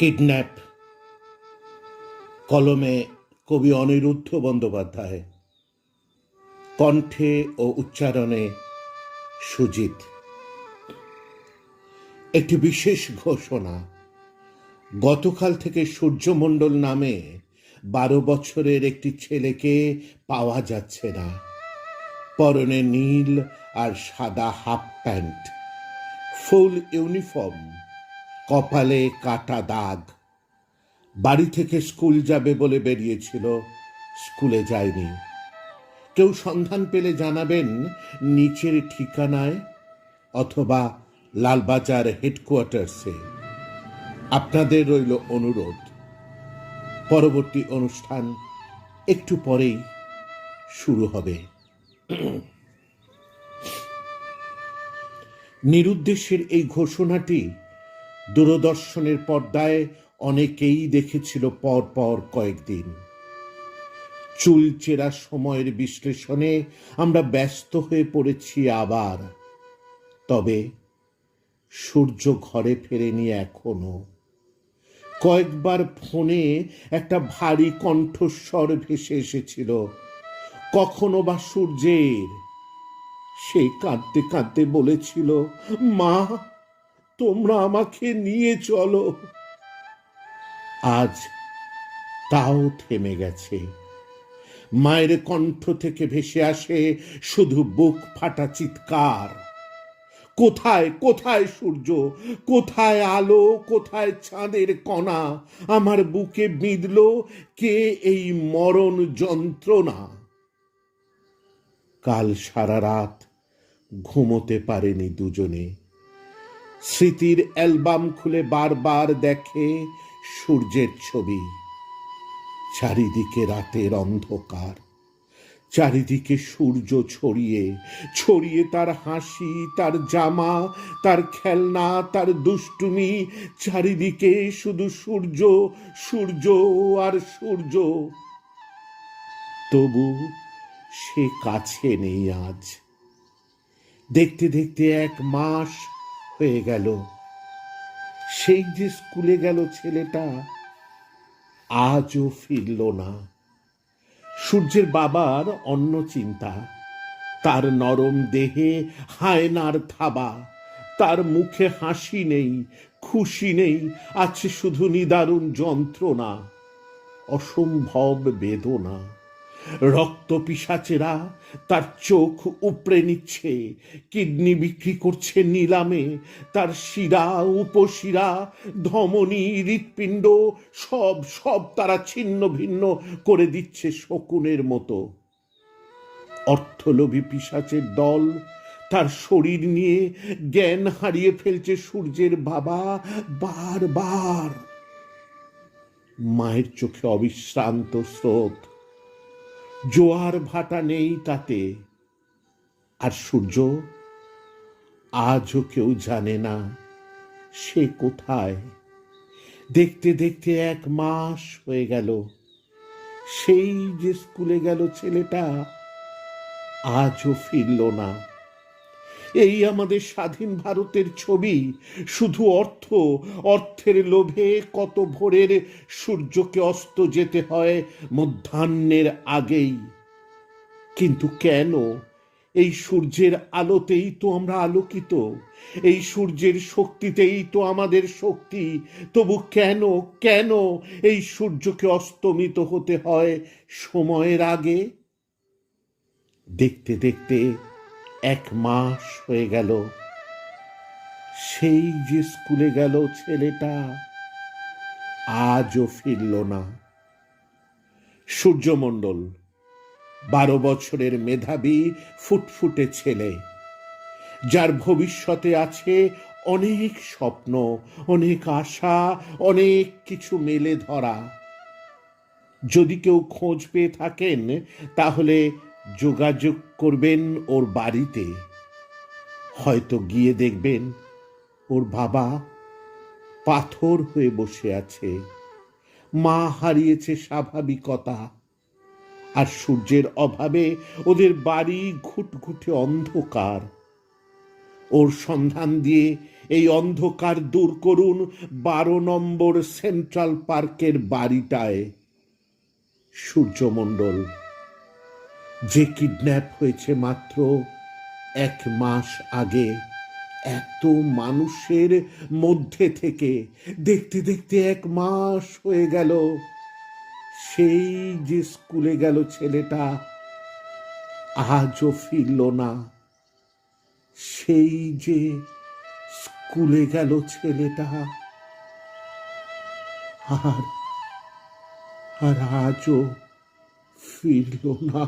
Kidnap কলমে কবি অনিরুদ্ধ বন্দ্যোপাধ্যায়। কণ্ঠে ও উচ্চারণে সুজিত। একটি বিশেষ ঘোষণা, গতকাল থেকে সূর্যমণ্ডল নামে বারো বছরের একটি ছেলেকে পাওয়া যাচ্ছে না। পরনে নীল আর সাদা হাফ প্যান্ট, ফুল ইউনিফর্ম কপালে কাটা দাগ। বাড়ি থেকে স্কুল যাবে বলে বেরিয়েছিল, স্কুলে যায়নি। কেউ সন্ধান পেলে জানাবেন নিচের ঠিকানায় অথবা লালবাজার হেডকোয়ার্টার্সে। আপনাদের রইল অনুরোধ। পরবর্তী অনুষ্ঠান একটু পরেই শুরু হবে। নিরুদ্দেশের এই ঘোষণাটি দূরদর্শনের পর্দায় অনেকেই দেখেছিল পর পর কয়েকদিন চুলচেরা সময়ের বিশ্লেষণে আমরা ব্যস্ত হয়ে পড়েছি আবার। তবে সূর্য ঘরে ফেরেনি এখনও। কয়েকবার ফোনে একটা ভারী কণ্ঠস্বর ভেসে এসেছিল। কখনো বা সূর্যের? সে কাঁদতে কাঁদতে বলেছিল, মা তোমরা আমাকে নিয়ে চলো। আজ তাও থেমে গেছে। মায়ের কণ্ঠ থেকে ভেসে আসে শুধু বুক ফাটা চিৎকার। কোথায় কোথায় সূর্য? কোথায় আলো? কোথায় চাঁদের কণা? আমার বুকে বিঁধল কে এই মরণ যন্ত্রণা? কাল সারা রাত ঘুমোতে পারেনি দুজনে। স্মৃতির অ্যালবাম খুলে বারবার দেখে সূর্যের ছবি। চারিদিকে রাতের অন্ধকার। চারিদিকে সূর্য ছড়িয়ে ছড়িয়ে তার হাসি, তার জামা, তার খেলনা, তার দুষ্টুমি। চারিদিকে শুধু সূর্য সূর্য আর সূর্য। তবু সে কাছে নেই আজ। দেখতে দেখতে এক মাস হয়ে গেল। সেই যে স্কুলে গেল ছেলেটা, আজও ফিরল না। সূর্যের বাবার অন্য চিন্তা। তার নরম দেহে হায়নার থাবা। তার মুখে হাসি নেই, খুশি নেই আছে শুধু নিদারুণ যন্ত্রণা, অসম্ভব বেদনা। রক্ত পিসাচেরা তার চোখ উপড়ে নিচ্ছে, কিডনি বিক্রি করছে নিলামে, তার শিরা, উপশিরা, ধমনী, হৃৎপিণ্ড, সব সব তারা ছিন্ন ভিন্ন করে দিচ্ছে শকুনের মতো। অর্থলোভী পিসাচের দল তার শরীর নিয়ে জ্ঞান হারিয়ে ফেলছে সূর্যের বাবা বারবার। মায়ের চোখে অবিশ্রান্ত স্রোত। জোয়ার ভাটা নেই তাতে। আর সূর্য আজও কেউ জানে না সে কোথায়। দেখতে দেখতে এক মাস হয়ে গেল। সেই যে স্কুলে গেল ছেলেটা, আজও ফিরল না। এই আমাদের স্বাধীন ভারতের ছবি। শুধু অর্থ, অর্থের লোভে কত ভোরের সূর্যকে অস্ত যেতে হয় মধ্যাহ্নের আগেই। কিন্তু কেন? এই সূর্যের আলোতেই তো আমরা আলোকিত। এই সূর্যের শক্তিতেই তো আমাদের শক্তি। তবু কেন কেন এই সূর্যকে অস্তমিত হতে হয় সময়ের আগে? দেখতে দেখতে এক মাস হয়ে গেল। সেই যে স্কুলে গেল ছেলেটা, আজও ফিরল না। সূর্যমণ্ডল, বারো বছরের মেধাবী ফুটফুটে ছেলে, যার ভবিষ্যতে আছে অনেক স্বপ্ন, অনেক আশা, অনেক কিছু মেলে ধরা। যদি কেউ খোঁজ পেয়ে থাকেন, তাহলে যোগাযোগ করবেন ওর বাড়িতে। হয়তো গিয়ে দেখবেন ওর বাবা পাথর হয়ে বসে আছে। মা হারিয়েছে স্বাভাবিকতা। আর সূর্যের অভাবে ওদের বাড়ি ঘুটঘুটে অন্ধকার। ওর সন্ধান দিয়ে এই অন্ধকার দূর করুন বারো নম্বর সেন্ট্রাল পার্কের বাড়িটায়। সূর্যমণ্ডল। যে কিডন্যাপ হয়েছে মাত্র এক মাস আগে, এত মানুষের মধ্যে থেকে দেখতে দেখতে এক মাস হয়ে গেল। সেই যে স্কুলে গেল ছেলেটা, আজও ফিরল না। সেই যে স্কুলে গেল ছেলেটা, আর আর আজও ফিরল না।